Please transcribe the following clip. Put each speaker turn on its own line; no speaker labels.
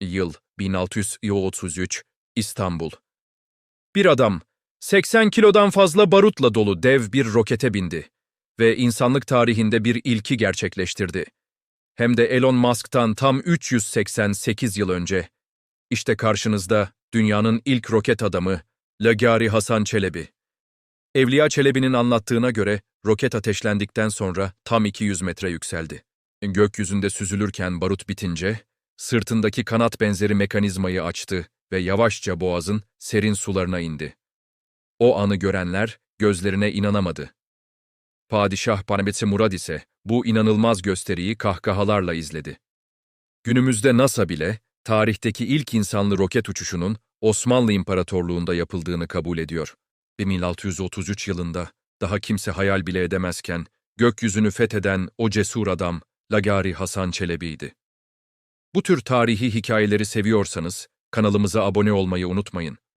Yıl 1633 İstanbul. Bir adam 80 kilodan fazla barutla dolu dev bir rokete bindi ve insanlık tarihinde bir ilki gerçekleştirdi. Hem de Elon Musk'tan tam 388 yıl önce. İşte karşınızda dünyanın ilk roket adamı Lagari Hasan Çelebi. Evliya Çelebi'nin anlattığına göre roket ateşlendikten sonra tam 200 metre yükseldi. Gökyüzünde süzülürken barut bitince, sırtındaki kanat benzeri mekanizmayı açtı ve yavaşça boğazın serin sularına indi. O anı görenler gözlerine inanamadı. Padişah Panabetsi Murad ise bu inanılmaz gösteriyi kahkahalarla izledi. Günümüzde NASA bile tarihteki ilk insanlı roket uçuşunun Osmanlı İmparatorluğu'nda yapıldığını kabul ediyor. 1633 yılında daha kimse hayal bile edemezken gökyüzünü fetheden o cesur adam Lagari Hasan Çelebi'ydi. Bu tür tarihi hikayeleri seviyorsanız kanalımıza abone olmayı unutmayın.